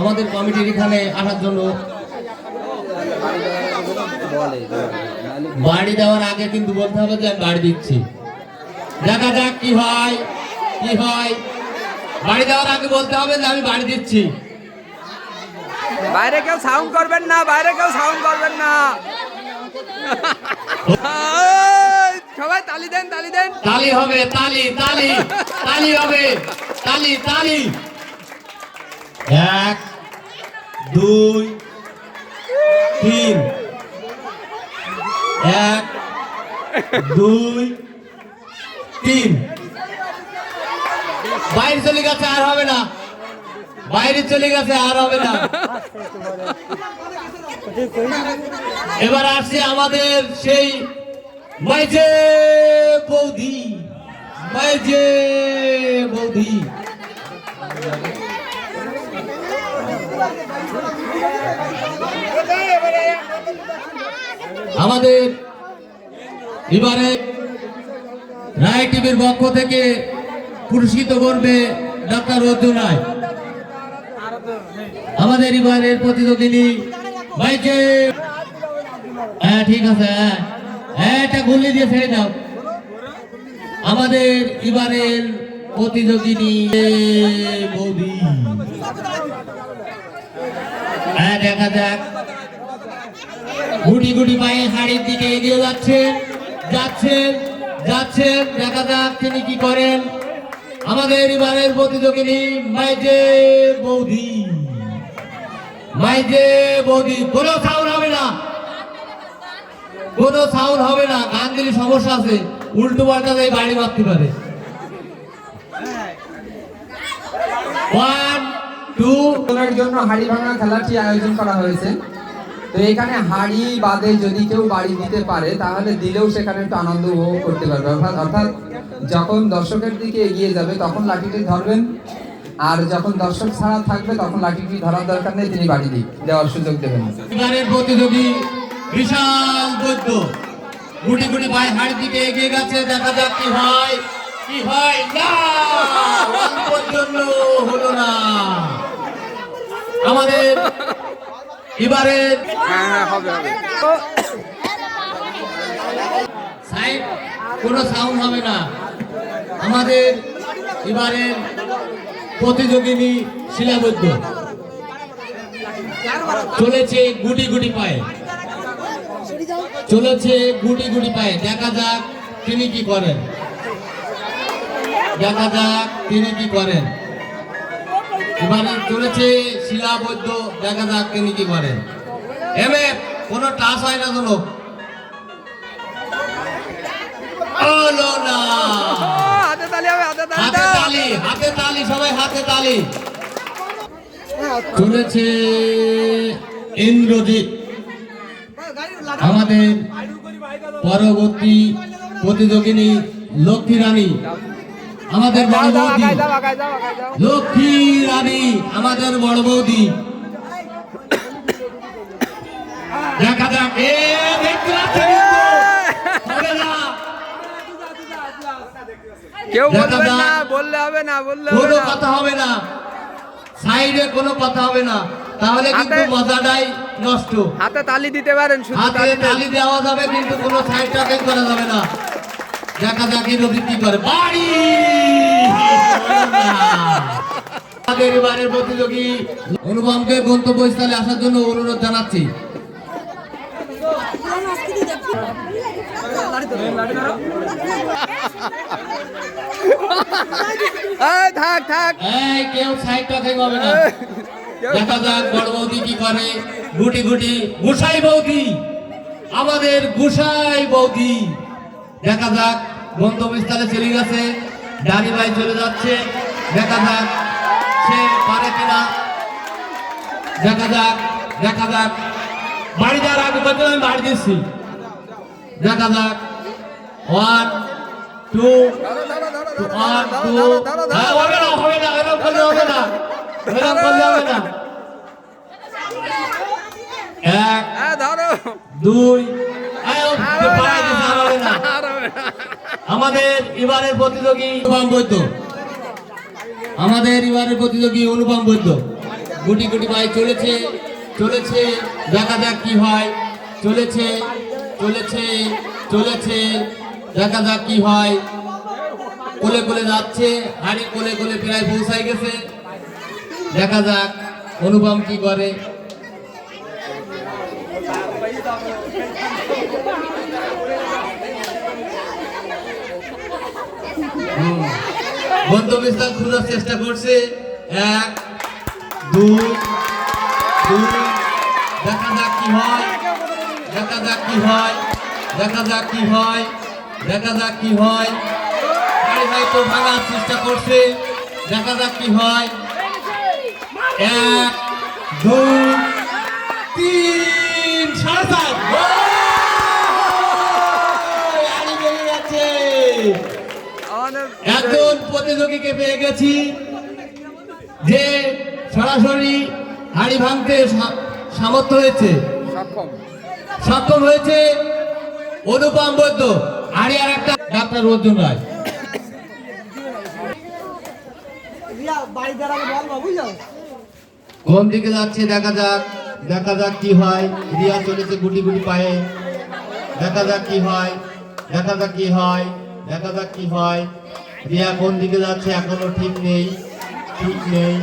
আমাদের কমিটির এখানে আসার জন্য বাড়ি দেওয়ার আগে কিন্তু বলতে হবে যে আমি বাড়ি দিচ্ছি। দেখা যাক কি হয় কি হয়। বাড়ি দেওয়ার আগে বলতে হবে যে আমি বাড়ি দিচ্ছি। বাইরে কেউ সাউন্ড করবেন না বাইরে কেউ সাউন্ড করবেন না। সবাই তালি দেন তালি দেন। তালি হবে, তালি তালি তালি হবে, তালি তালি। এক, দুই, তিন। এক, দুই, তিন। বাইরে চলে গেছে, আর হবে না। বাইরে চলে গেছে, আর হবে না। এবার আসছে আমাদের সেই মাইজে বৌদি মাইজে বৌদি। আমাদের এবারে রায় টিভির পক্ষ থেকে পুরস্কৃত করবে ডাক্তার অর্জুনায় আমাদের এবারের প্রতিযোগিনী মাইজে হ্যাঁ ঠিক আছে হ্যাঁ। হ্যাঁ এটা গুল্লি দিয়ে ছেড়ে দাও। আমাদের এবারের প্রতিযোগিনী বৌদি হ্যাঁ দেখা যাক। গুটি গুটি পায়ে হাড়ির দিকে এগিয়ে যাচ্ছে যাচ্ছেন যাচ্ছেন দেখা যাক তিনি কি করেন। আমাদের এবারের প্রতিযোগিনী মাইজে বৌদি। মাইজে বৌদি, কোনো সাউন্ড হবে না। কোনো সাউন্ড হবে না। গান দিলে সমস্যা আছে। উল্টো পাল্টা দিয়ে বাড়ি মারতে পারে। ওয়ান টু জন্য হাড়ি ভাঙা খেলাটি আয়োজন করা হয়েছে। তো এখানে হাড়ি বাদে যদি কেউ বাড়ি দিতে পারে তাহলে দিলেও সেখানে একটু আনন্দ উপভোগ করতে পারবে। অর্থাৎ অর্থাৎ যখন দর্শকের দিকে এগিয়ে যাবে তখন লাঠিটি ধরবেন। আর যখন দর্শক ছাড়া থাকবে তখন লাঠিটি ধরার দরকার নেই তিনি বাড়ি দিই দেওয়ার সুযোগ দেবেন। প্রতিযোগী বিশাল বৈদ্য গুটি গুটি ভাই হাড় দিকে এগিয়ে গেছে দেখা যাক কি হয়। কি হয়? না! পর্যন্ত হলো না। আমাদের এবারে হ্যাঁ হ্যাঁ হবে হবে। সাইড কোনো সাউন্ড হবে না। আমাদের এবারের প্রতিযোগিনী শিলাবদ্ধ। চলেছে গুটি গুটি পায়ে। চলেছে গুটি গুটি পায়ে। দেখা যাক তিনি কি করেন। দেখা যাক তিনি কি করেন। এবারে চলেছে শিলাবদ্ধ দেখা যাক তিনি কি করেন। এমএ কোনো টাচ হয় না কোনো? হাতে তালি হাতে সবাই হাতে তালি। চলেছে ইন্দ্রজিৎ। আমাদের পরবর্তী প্রতিযোগিনী লক্ষ্মী রানী আমাদের বড় বৌদি। লক্ষ্মী রানী আমাদের বড় বৌদি। দেখা যাক এ দেখতে পাচ্ছেন কেউ যাক। না বললে হবে না বললে কোনো কথা হবে না। সাইডে কোনো কথা হবে না। তাহলে কিন্তু মজাটাই নষ্ট। হাতে তালি দিতে পারেন শুধু হাতে তালি দেওয়া যাবে কিন্তু কোনো সাইড টাকে করা যাবে না। দেখা যাক নদী কি করে। বাড়ি! আমাদের এবারের প্রতিযোগী অনুপমকে গন্তব্যস্থলে আসার জন্য অনুরোধ জানাচ্ছি। থাক থাক। কেউ সাইড টাকে হবে না। দেখা যাক বড় বৌদি কি করে। গুটি গুটি। গুসাই বৌদি। আমাদের গুসাই বৌদি। দেখা যাক গন্তব্যস্থলে চলে গেছে। ডানি ভাই চলে যাচ্ছে। দেখা যাক সে পারে কিনা। দেখা যাক দেখা যাক। বাড়ি যাওয়ার আগে বলতে আমি বাড়ি দিচ্ছি। দেখা যাক। ওয়ান টু হ্যাঁ। হবে না হ্যাঁ। আমাদের এবারের প্রতিযোগী আমাদের এবারের প্রতিযোগী অনুপম বৈদ্য গুটি গুটি ভাই চলেছে চলেছে দেখা যাক কি হয় চলেছে চলেছে চলেছে দেখা যাক কি হয় কোলে কোলে যাচ্ছে, হাড়ি কোলে কোলে প্রায় পৌঁছাই গেছে। দেখা যাক, অনুপম কি করে। গন্তব্যস্থল খোঁজার চেষ্টা করছে। এক দুই দুই দেখা যাক কি হয়। দেখা যাক কি হয়। দেখা যাক কি হয়। দেখা যাক কি হয়। হয়তো ভাঙার চেষ্টা করছে। দেখা যাক কি হয়। এক দুই তিন সাড়ে সাত একজন প্রতিযোগীকে পেয়ে গেছি যে সরাসরি হাড়ি ভাঙতে সামর্থ্য হয়েছে সক্ষম। হয়েছে অনুপম বৈদ্য। হাড়ি আর একটা ডাক্তার অর্জুন রায়। কোন দিকে যাচ্ছে দেখা যাক দেখা যাক কি হয়। রিয়া চলেছে গুটি গুটি পায়ে। দেখা যাক কি হয় দেখা যাক কি হয় দেখা যাক কি হয়। রিয়া কোন দিকে যাচ্ছে এখনও ঠিক নেই ঠিক নেই।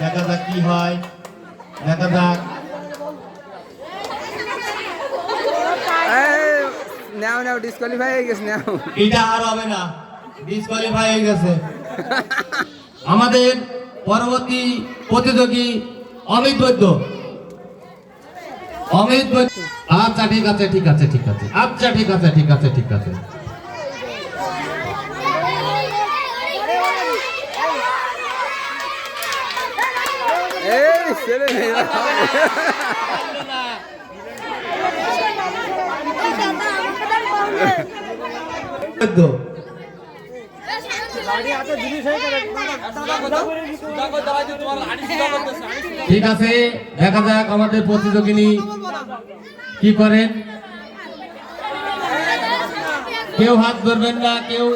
দেখা যাক কি হয় দেখা যাক। এই, নাও নাও ডিসকোয়ালিফাই হয়ে গেছে নাও। এটা আর হবে না ডিসকোয়ালিফাই হয়ে গেছে। আমাদের পরবর্তী প্রতিযোগী অমিত বৈদ্য। অমিত বৈদ্য। আচ্ছা ঠিক আছে ঠিক আছে ঠিক আছে। আচ্ছা ঠিক আছে ঠিক আছে ঠিক আছে। এই ঠিক আছে, দেখা যাক আমাদের প্রতিযোগিনী কি করেন কেউ হাত ধরবেন না, কেউ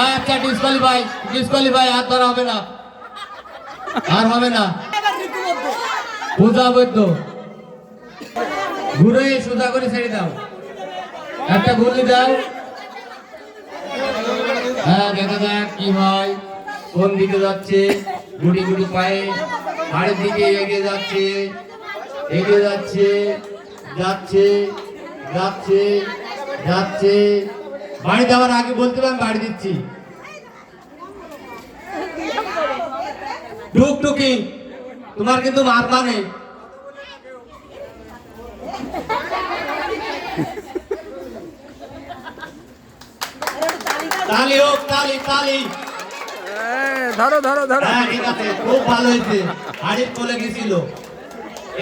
আচ্ছা ডিসকোয়ালিফাই ডিসকোয়ালিফাই হাত ধরা হবে না। আর হবে না। পূজা বৈদ্য ঘুরে সোজা করে ছেড়ে দাও। একটা গুলি দাও। হ্যাঁ দেখা যাক কি হয়। কোন দিকে যাচ্ছে? গুটি গুটি পায়ে। বাড়ির দিকে এগিয়ে যাচ্ছে। এগিয়ে যাচ্ছে। যাচ্ছে। যাচ্ছে। যাচ্ছে। বাড়ি যাওয়ার আগে বলতে পারেন, বাড়ি দিচ্ছি। টুকটুকি। তোমার কিন্তু মার মানে। তালি হোক তালি তালি। ধরো ধরো ধরো। হ্যাঁ ঠিক আছে খুব ভালো হয়েছে। হাড়ির কোলে গেছিল।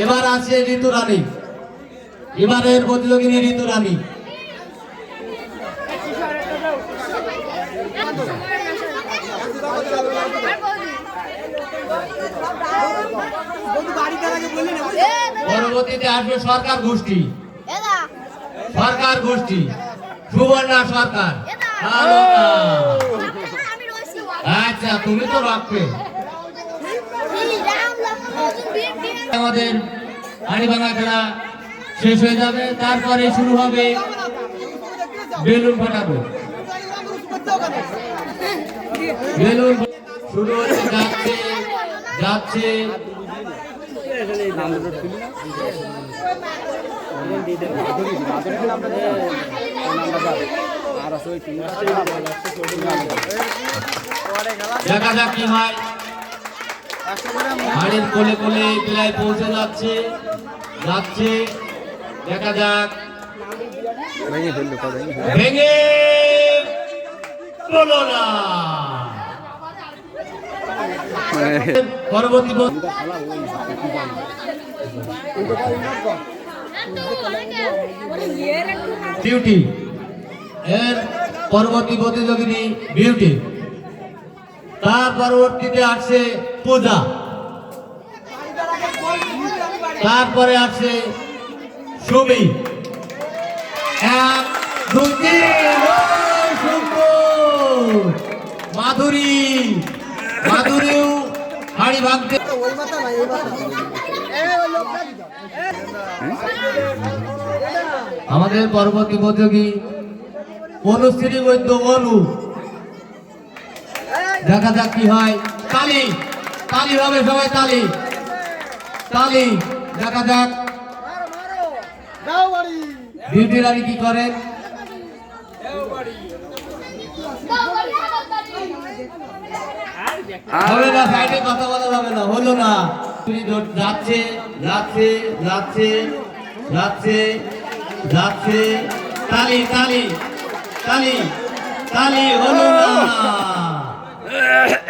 এবার আছে ঋতু রানী। এবারের প্রতিযোগিনী ঋতু রানী। পরবর্তীতে আসবে সরকার গোষ্ঠী। সরকার গোষ্ঠী। সুবর্ণা সরকার। আচ্ছা তুমি তো রাখবে। আমাদের হাড়ি ভাঙা খেলা শেষ হয়ে যাবে তারপরে শুরু হবে বেলুন ফাটাবো। বেলুন শুরু হচ্ছে যাচ্ছে যাচ্ছে। দেখা যাক কি হয়। হাড়ির কোলে কোলে প্রায় পৌঁছে যাচ্ছে যাচ্ছে। দেখা যাক। ভেঙে পরবর্তী বিউটি এর পরবর্তী প্রতিযোগিনী বিউটি। তার পরবর্তীতে আসছে পূজা। তারপরে আসছে সুমি। মাধুরী। মাধুরী ভাঙতে আমাদের পরবর্তী প্রতিযোগী অনুশ্রী বৈদ্য অনু দেখা যাক কি হয়। তালি তালি হবে সবাই তালি। তালি, দেখা যাক। বিউটি রানী কি করেন? হবে না, সাইডে কথা বলা যাবে না। হলো না। তুমি যাচ্ছে যাচ্ছে যাচ্ছে যাচ্ছে যাচ্ছে। তালি তালি। তালি তালি হলো না।